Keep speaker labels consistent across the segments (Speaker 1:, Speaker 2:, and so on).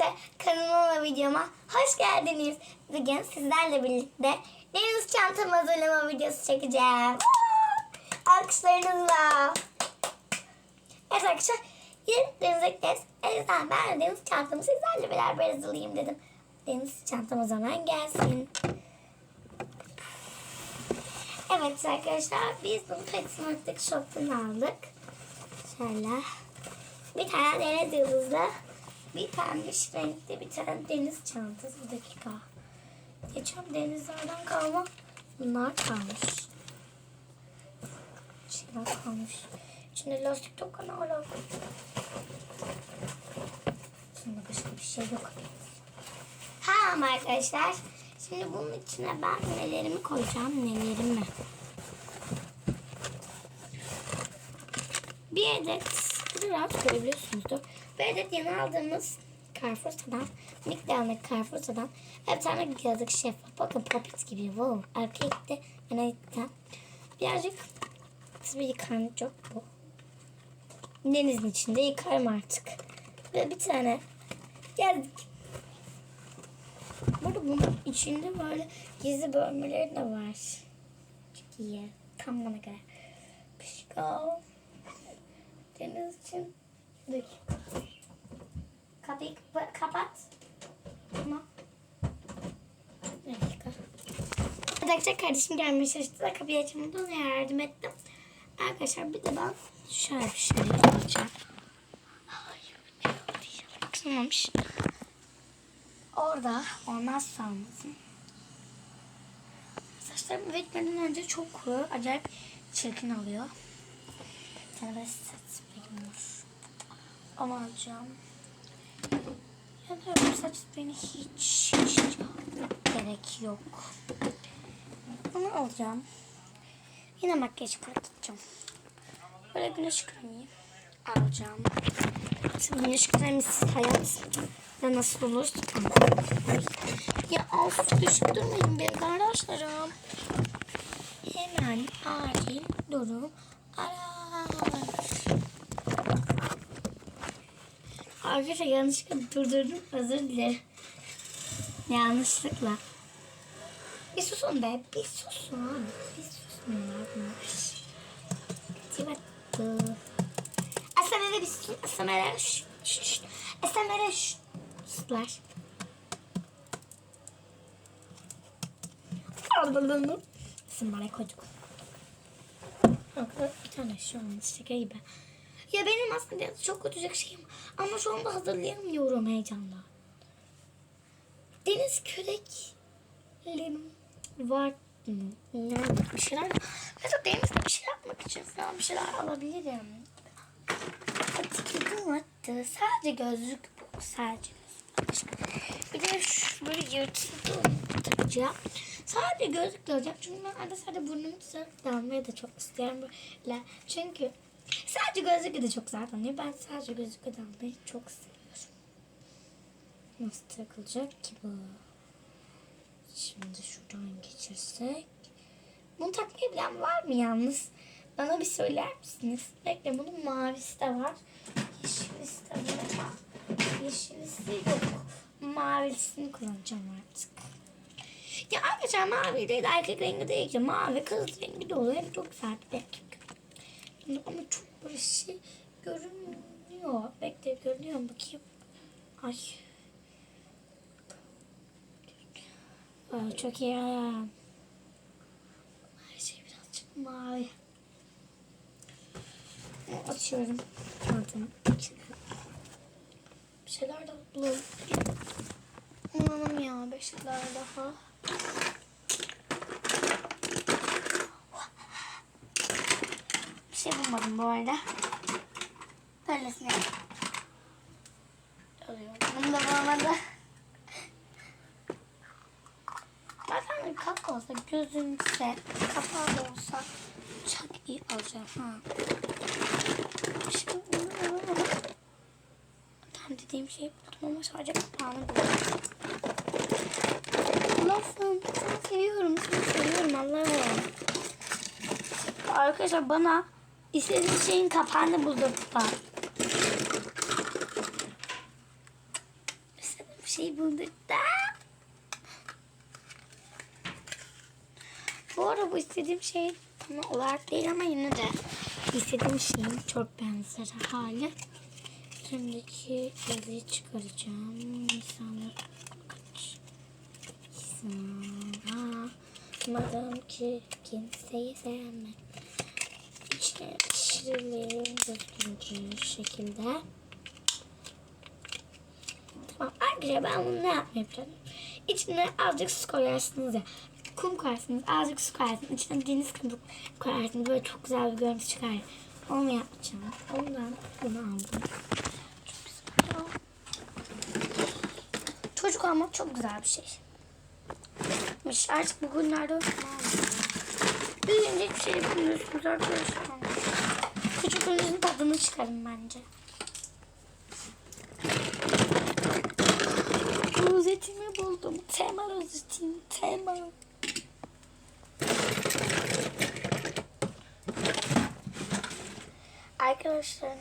Speaker 1: arkadaşlar kanalıma videoma hoş geldiniz. Bugün sizlerle birlikte deniz çantam hazırlama videosu çekeceğim. Alkışlarınızla. Evet arkadaşlar yarın denize gideceğiz. O yüzden ben de deniz çantamı sizlerle beraber hazırlayayım dedim. Deniz çantam o zaman gelsin. Evet arkadaşlar biz bunu Petsmart'taki shop'tan aldık. Şöyle. Bir tane deniz yıldızlı, bir pembiş renkli bir tane deniz çantası. Bir dakika. Geçen denizlerden kalma bunlar kalmış. Şeyler kalmış. İçinde lastik dokan hala. Şimdi başka bir şey yok. Ha arkadaşlar. Şimdi bunun içine ben nelerimi koyacağım nelerimi. Bir adet rahat görebiliyorsunuzdur. Bir adet yeni aldığımız Carrefour'dan, miktarlık Carrefour'dan bir tane yazık şeffaf. Bakın popit gibi. Wow. Erkekte anayitten. Birazcık bir yıkanacak bu. Denizin içinde yıkarım artık. Ve bir tane yazık. Burada bunun içinde böyle gizli bölmeleri de var. Çok iyi. Tam bana göre. Pişko. Deniz için. Dur. Kapıyı kapa- kapat. Bir dakika. Kardeşim gelmeye çalıştı da kapıyı açamadı ona yardım ettim. Arkadaşlar bir de ben şöyle bir şey yapacağım. Ay, Açılmamış. Orada olmaz sanmasın. Saçlarım bitmeden önce çok acayip çirkin oluyor. Tane spreyim var. Onu alacağım. Ya da saç spreyine hiç, hiç gerek yok. Onu alacağım. Yine makyaj patlatacağım. Böyle güneş kremi alacağım. Şimdi güneş kremisiz hayat da nasıl olur? Ya of düşüp durmayın be arkadaşlarım. Hemen acil durum arar. Arkadaşlar yanlışlıkla durdurdum. Özür dilerim. Yanlışlıkla. Bir susun be. Bir susun. Bir susun. Tibattı. Asamere bir susun. Asamere. Şşt, şşt. Asamere. Şşt. Suslar. Kaldırdım. Sımbaraya Bir tane şu an şaka gibi. Ya benim aslında çok kötücek şeyim ama şu anda hazırlayamıyorum heyecanla. Deniz küreklerim var mı? Yani bir şeyler mesela denizde bir şey yapmak için falan bir şeyler alabilirim. Atikidim attı. Sadece gözlük bu. Sadece gözlük. Bir de şu böyle yırtılı takacağım. Sadece gözlükle alacağım. Çünkü ben arada sadece burnumu düzeltip almayı da çok isterim. Böyle. Çünkü sadece gözlükle de çok güzel tanıyor. Ben sadece gözlükle de çok seviyorum. Nasıl takılacak ki bu? Şimdi şuradan geçirsek. Bunu takmayı bilen var mı yalnız? Bana bir söyler misiniz? Bekle bunun mavisi de var. Yeşilisi de var. Yeşilisi yok. Mavisini kullanacağım artık. Ya arkadaşlar mavi değil erkek rengi değil ki. Mavi kız rengi de oluyor. Hem çok güzel erkek. Ama çok böyle şey görünmüyor. Bekle görünüyor mu bakayım. Ay. Aa, çok iyi. Her şey birazcık mavi. Açıyorum çantamı. Bir şeyler de bulalım. Umarım ya bir şeyler daha. Bir şey bulmadım bu arada. Böylesine. Alıyorum. Bunu da bulamadım. Zaten kap olsa gözümse kapağı da olsa çok iyi alacağım. Ha. Tam dediğim şeyi buldum ama sadece kapağını buldum. Nasılsın? Seni seviyorum. Seni seviyorum Allah'ım. Arkadaşlar bana istediğim şeyin kapağını buldurttular. şey bulduk da. Bu arada bu istediğim şey tam olarak değil ama yine de istediğim şeyin çok benzer hali. Şimdiki yazıyı çıkaracağım. İnsanlar. Sanmadım ki kimseyi sevmem. İçine şirinlerin göstereceği şekilde. Tamam arkadaşlar ben bunu ne yapmayı planlıyorum. İçine azıcık su koyarsınız ya. Kum koyarsınız, azıcık su koyarsınız. İçine deniz kabuk koyarsınız. Böyle çok güzel bir görüntü çıkar. Onu yapacağım. Ondan bunu aldım. Çok güzel. Çocuk olmak çok güzel bir şey. Miş, Artık bugünlerde Büyüyünce hiçbir şey yapamıyorsunuz arkadaşlar. Küçüklüğünüzün tadını çıkarın bence. Rozetimi buldum. Tema rozetim. Tema. Arkadaşlar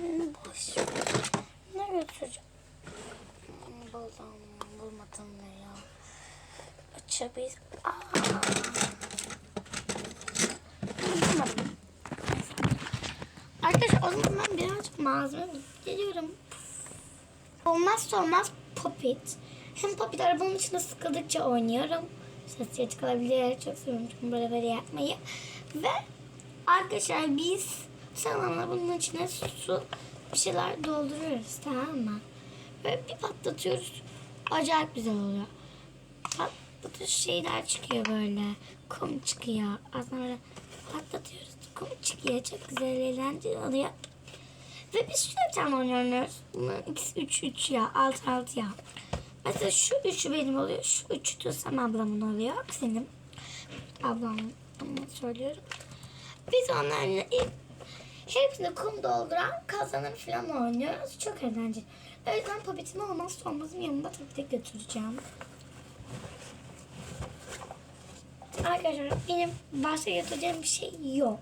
Speaker 1: boş. Ne götüreceğim? Buldum. Bulmadım ya. Bulmadım. Arkadaşlar o zaman ben birazcık malzeme geliyorum. Olmazsa olmaz popit. Hem popit arabanın içinde sıkıldıkça oynuyorum. Sesleri çıkabilir. Çok seviyorum böyle böyle yapmayı. Ve arkadaşlar biz zamanla bunun içine su bir şeyler dolduruyoruz tamam mı? Ve bir patlatıyoruz. Acayip güzel oluyor. Patlatıyoruz şeyler çıkıyor böyle. Kum çıkıyor. Aslında böyle patlatıyoruz. Kum çıkıyor. Çok güzel eğlenceli oluyor. Ve biz şöyle bir tane oynuyoruz. Bunların ikisi 3 3 ya. 6 6 ya. Mesela şu üçü benim oluyor. Şu üçü Sam ablamın oluyor. Senin ablamın söylüyorum. Biz onlarla ilk hepsini kum dolduran kazanır falan oynuyoruz. Çok eğlenceli. O yüzden popitimi olmazsa olmazım yanımda tabii de götüreceğim. Arkadaşlar benim başka götüreceğim bir şey yok.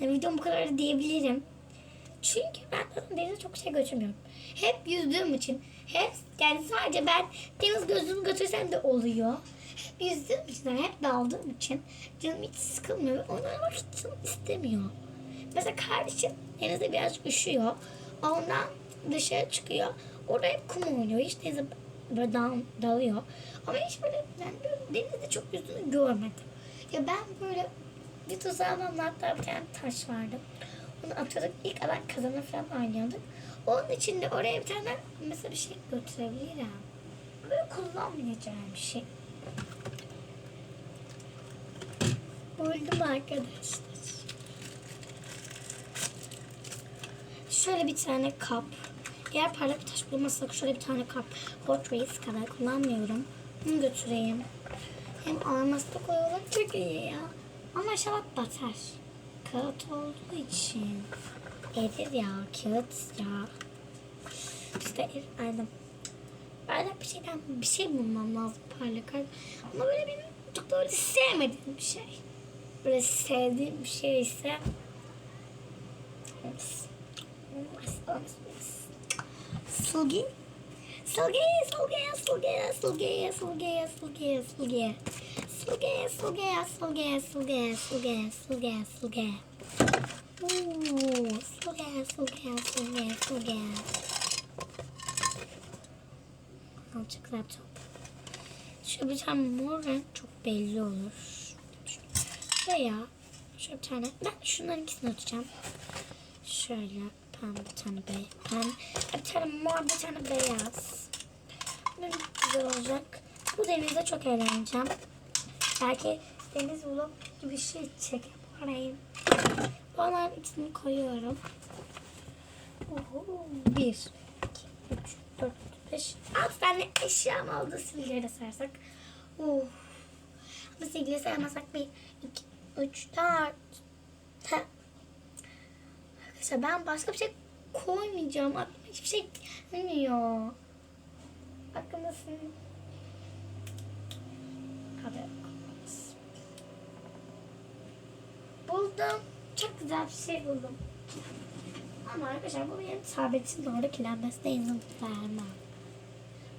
Speaker 1: Yani videom bu kadar da diyebilirim. Çünkü ben denize çok şey götürmüyorum. Hep yüzdüğüm için. Hep yani sadece ben deniz gözlüğümü götürsem de oluyor. Hep yüzdüğüm için, yani hep daldığım için canım hiç sıkılmıyor. Oynamak hiç canım istemiyor. Mesela kardeşim denizde biraz üşüyor. Ondan dışarı çıkıyor. Orada hep kum oynuyor. Hiç denize böyle dal, dalıyor. Ama hiç böyle yani böyle denizde çok yüzdüğünü görmedim. Ya ben böyle bir tuzağımın hatta bir tane taş vardı. Onu atıyorduk. İlk alan kazanır falan oynuyorduk. Onun için de oraya bir tane mesela bir şey götürebilirim. Böyle kullanmayacağım bir şey. Buldum arkadaşlar. Şöyle bir tane kap. Eğer parlak bir taş bulmazsak şöyle bir tane kap. Hot Wheels kadar kullanmıyorum. Bunu götüreyim. Hem alması da kolay olur. Çok iyi ya. Ama inşallah batar. Kağıt olduğu için. Erir ya. Kağıt ya. İşte erir. Aynen. Parlak bir şeyden bir şey bulmam lazım parlak. Ama böyle benim çok böyle sevmediğim bir şey. Böyle sevdiğim bir şey ise olmaz. Olmaz. Olmaz. Silgi. Silgi, silgi, silgi, silgi, silgi, silgi, silgi. Silgi, silgi, silgi, silgi, silgi, silgi, silgi. Ooh, silgi, silgi, silgi, silgi. Al çok güzel bir tane mor renk çok belli olur. Veya şöyle bir tane. Ben şunların ikisini atacağım. Şöyle pembe bir tane beyaz. Pembe, bir tane mor bir tane beyaz. Ne güzel olacak. Bu denizde çok eğleneceğim. Belki deniz gibi bir şey çekip orayı. Onların ikisini koyuyorum. Oho, bir, iki, üç, dört, beş, altı tane eşyam oldu. Silgileri de sayarsak. Uh. Ama silgileri saymazsak bir, iki, üç, dört. Heh. Arkadaşlar ben başka bir şey koymayacağım. Aklıma hiçbir şey gelmiyor. Aklımdasın. Haber Buldum. Çok güzel bir şey buldum. Ama arkadaşlar bu benim sabitim doğru kilenmesine izin vermem.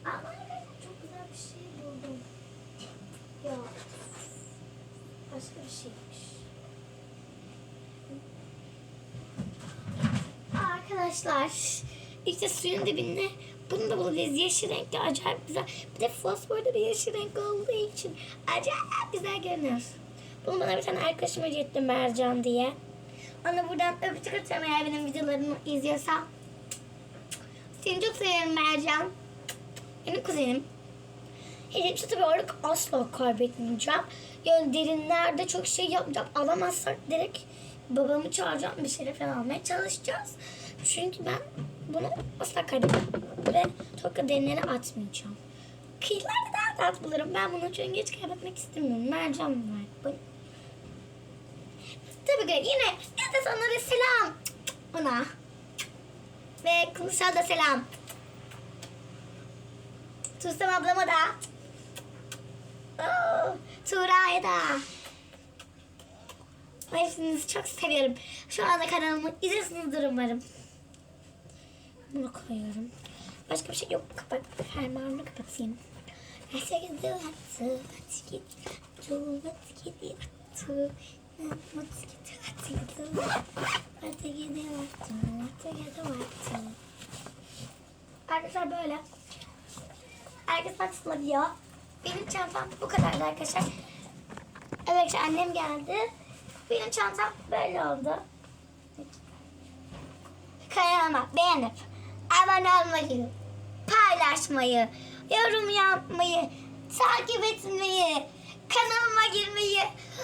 Speaker 1: Ama arkadaşlar çok güzel bir şey buldum. Yok. Başka bir şeymiş. Arkadaşlar işte suyun dibinde bunu da bulacağız. Yeşil renkli acayip güzel. Bir de fosforlu bir yeşil renk olduğu için acayip güzel görünüyor. Bunu bana bir tane arkadaşım hediye etti Mercan diye. Ona buradan öpücük atıyorum eğer benim videolarımı izliyorsan. Seni çok seviyorum Mercan. Benim kuzenim. Hiç tabii olarak asla kaybetmeyeceğim. Yani derinlerde çok şey yapacağım. Alamazsak direkt babamı çağıracağım. Bir şeyler falan almaya çalışacağız. Çünkü ben bunu asla kaybetmem. Ve çok da derinlere atmayacağım. Kıyılarda daha rahat bulurum. Ben bunu çünkü hiç kaybetmek istemiyorum. Mercan var. Bu- Tabii ki yine ya da sana da selam. Ona. Ve Kılıç'a da selam. Tuğsem ablama da. Oo, Tuğra'ya da. Hepinizi çok seviyorum. Şu anda kanalımı izliyorsunuzdur umarım. Bunu koyuyorum. Başka bir şey yok. Kapat. Fermuarını kapatayım. Her şey gidiyor. Hatı, hatı git. Hatı, hatı gidiyor. Hatı, hatı gidiyor. Hatı gidiyor. Hatı gidiyor. Hatı gidiyor. Hatı. Arkadaşlar böyle. Herkes açılabiliyor. Benim çantam bu kadardı arkadaşlar. Evet annem geldi. Benim çantam böyle oldu. Kanalıma beğenip abone olmayı, paylaşmayı, yorum yapmayı, takip etmeyi, kanalıma girmeyi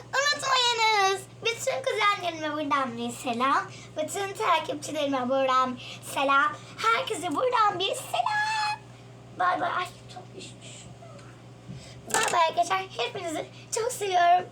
Speaker 1: unutmayınız. Bütün kuzenlerime buradan bir selam. Bütün takipçilerime buradan selam. Herkese buradan bir selam. Bay bay. Ay çok düşmüş. Bay bay arkadaşlar. Hepinizi çok seviyorum.